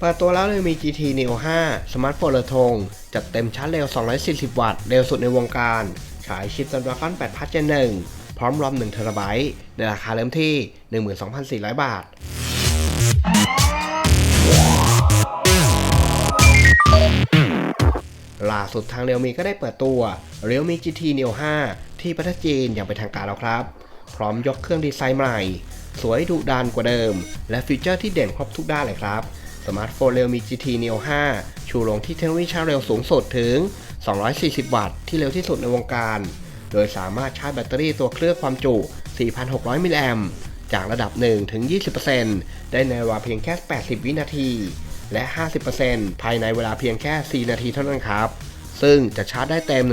เปิดตัวแล้วเลยมี GT Neo 5 สมาร์ทโฟนระทง จัดเต็มชาร์จเร็ว 240 วัตต์ เร็วสุดในวงการ ขายชิป Snapdragon 8 Plus Gen 1 พร้อมรอม1 t b ในราคาเริ่มที่ 12,400 บาท ล่าสุดทางเรียวมีก็ได้เปิดตัว Realme GT Neo 5 ที่ประเทศจีนอย่างเป็นทางการแล้วครับ พร้อมยกเครื่องดีไซน์ใหม่ สวยดุดันกว่าเดิม และฟีเจอร์ที่เด่นครบทุกด้านเลยครับ สมาร์ทโฟน Realme GT Neo 5 ชูโรงที่เทคโนโลยีชาร์จเร็วสูงสุดถึง 240 วัตต์ ที่เร็วที่สุดในวงการ โดยสามารถชาร์จแบตเตอรี่ตัวเครื่องความจุ 4,600 มิลลิแอมป์จากระดับ 1 ถึง 20%ได้ในเวลาเพียงแค่ 80 วินาที และ 50%ภายในเวลาเพียงแค่ 4 นาทีเท่านั้นครับ ซึ่งจะชาร์จได้เต็ม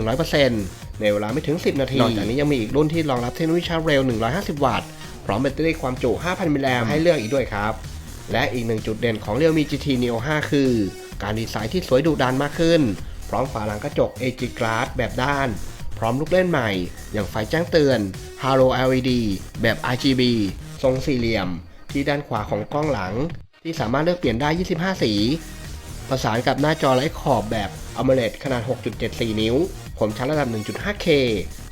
100%ในเวลาไม่ถึง 10 นาที นอกจากนี้ยังมีอีกรุ่นที่รองรับเทคโนโลยีชาร์จเร็ว 150 วัตต์ พร้อมแบตเตอรี่ความจุ 5,000 มิลลิแอมป์ให้เลือกอีกด้วยครับ และอีกหนึ่งจุดเด่นของ Realme GT Neo 5 คือ การดีไซน์ที่สวยดุดันมากขึ้น พร้อมฝาหลังกระจก AG Glass แบบด้าน พร้อมลูกเล่นใหม่ อย่างไฟแจ้งเตือน Halo LED แบบ RGB ทรงสี่เหลี่ยม ที่ด้านขวาของกล้องหลัง ที่สามารถเลือกเปลี่ยนได้ 25 สี ประสานกับหน้าจอไร้ขอบแบบ AMOLED ขนาด 6.74 นิ้ว ผมชัดระดับ 1.5K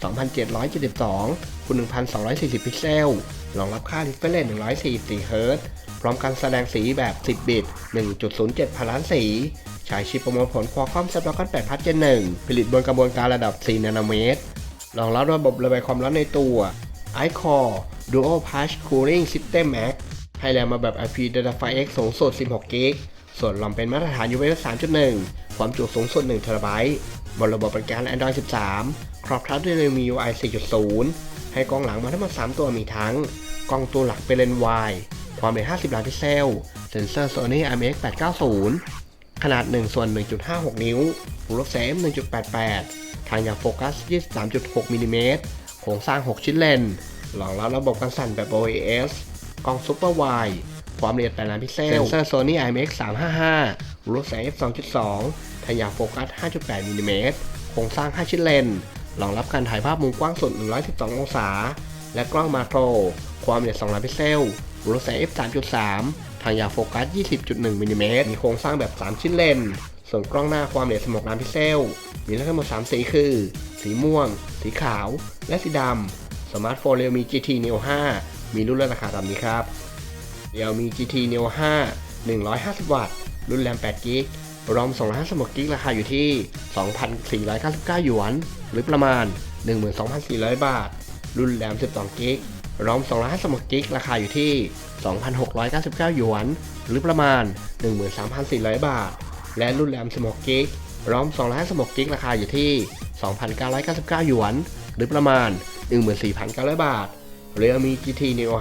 2772คูณ1240 พิกเซล รองรับค่า refresh 144 Hz พร้อมการแสดงสีแบบ 10 บิต 1.07 พันล้านสีใช้ชิปประมวลผล Qualcomm Snapdragon 8 Plus Gen 1ผลิตบนกระบวนการระดับ 4 นาโนเมตร รองรับระบบระบายความร้อนในตัว iCore Dual Patch Cooling System Max ให้แรงมาแบบ IP Data X สูงสุด16 g b ส่วนลำเป็นมาตรฐาน UFS 3.1 ความจุสูงสุด1 t b บนระบบบริการ Android 13 ครอบครัดด้วย Realme UI 4.0 ให้กล้องหลังมาทั้งหมด 3 ตัวมีทั้ง กล้องตัวหลักเป็นเลนส์วายความละเอียด50 ล้านพิกเซล เซนเซอร์ Sony IMX 890 ขนาด 1 ส่วน 1.56 นิ้ว Full frame 1.88 ทางอยางโฟกัส 23.6มิลลิเมตรโครงสร้าง 6 ชิ้นเลนรองรับระบบการสั่นแบบ OAS กล้องซูเปอร์ไวด์ความละเอียด8ล้านพิกเซล เซนเซอร์ Sony IMX 355 รูปแสง f 2.2 ทางยาโฟกัส 5.8มิลลิเมตรโครงสร้าง 5 ชิ้นเลนรองรับการถ่ายภาพมุมกว้างสุด 112 องศา และกล้องมาโคร ความละเอียด 2 ล้านพิกเซลรูปแสง f 3.3ทางยาโฟกัส 20.1มิลลิเมตรมีโครงสร้างแบบ 3 ชิ้นเลน ส่วนกล้องหน้าความละเอียด 16 ล้านพิกเซล มีทั้งหมด 3 สีคือ สีม่วง สีขาว และสีดำ สมาร์ทโฟน Realme GT Neo 5 มีรุ่นและราคาตามนี้ครับ Realme GT Neo 5 150 วัตต์ รุ่นแรม8 g b รอม256 g b ราคาอยู่ที่ 2,499 หยวน หรือประมาณ 12,400 บาท รุ่นแรม12 g b รอม256 g b ราคาอยู่ที่ 2,699 หยวน หรือประมาณ 13,400 บาท และรุ่นแรม16 g b รอม256 g b ราคาอยู่ที่ 2,999 หยวน หรือประมาณ 14,900 บาท Realme GT Neo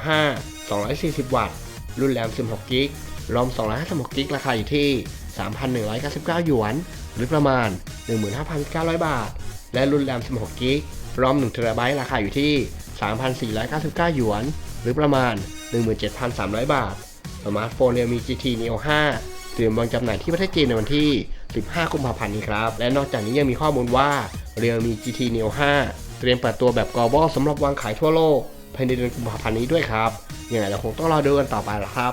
5 240 วัตต์ รุ่นแรม16 g b รอม256 g b ราคาอยู่ที่ 3,199 หยวน หรือประมาณ 15,900 บาท และรุ่นแรม 16 g b รอม1 t b ราคาอยู่ที่ 3,499 หยวน หรือประมาณ 17,300 บาท สมาร์ทโฟน Realme GT Neo 5เตรียมวางจำหน่ายที่ประเทศจีนในวันที่ 15 กุมภาพันธ์นี้ครับ และนอกจากนี้ยังมีข้อมูลว่า Realme GT Neo 5 เตรียมเปิดตัวแบบ global สำหรับวางขายทั่วโลกภายในเดือนกุมภาพันธ์นี้ด้วยครับยังไงเราคงต้องรอดูกันต่อไปละครับ